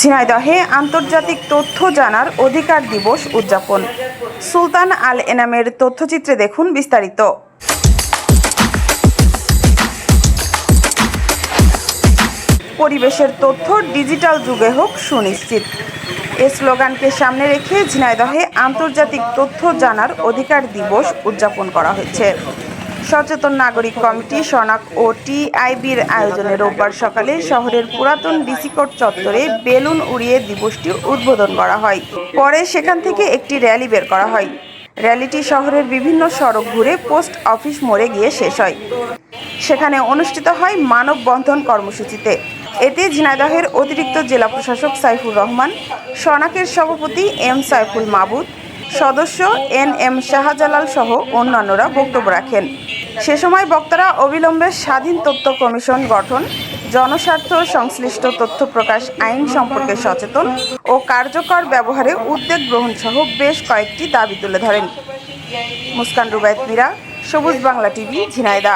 ঝিনাইদহে আন্তর্জাতিক তথ্য জানার অধিকার দিবস উদযাপন। সুলতান আল এনামের তথ্যচিত্রে দেখুন বিস্তারিত। পরিবেশের তথ্য ডিজিটাল যুগে হোক সুনিশ্চিত। এ স্লোগানকে সামনে রেখে ঝিনাইদহে আন্তর্জাতিক তথ্য জানার অধিকার দিবস উদযাপন করা হয়েছে। সচেতন নাগরিক কমিটি, সনাক ও টিআইবির আয়োজনে রোববার সকালে শহরের পুরাতন ডিসি কোর্ট চত্বরে বেলুন উড়িয়ে দিবসটি উদ্বোধন করা হয়। পরে সেখান থেকে একটি র্যালি বের করা হয়। র্যালিটি শহরের বিভিন্ন সড়ক ঘুরে পোস্ট অফিস মোড়ে গিয়ে শেষ হয়। সেখানে অনুষ্ঠিত হয় মানববন্ধন কর্মসূচিতে। এতে ঝিনাইদহের অতিরিক্ত জেলা প্রশাসক সাইফুর রহমান, সনাকের সভাপতি এম সাইফুল মাবুদ, সদস্য এন এম শাহজালাল সহ অন্যান্যরা বক্তব্য রাখেন। সে সময় বক্তারা অবিলম্বে স্বাধীন তথ্য কমিশন গঠন, জনস্বার্থ সংশ্লিষ্ট তথ্য প্রকাশ আইন সম্পর্কে সচেতন ও কার্যকর ব্যবহারে উদ্বেগ গ্রহণ সহ বেশ কয়েকটি দাবি তুলে ধরেন। মুসকান রুবায়ত মীরা, সবুজ বাংলা টিভি ঝিনাইদা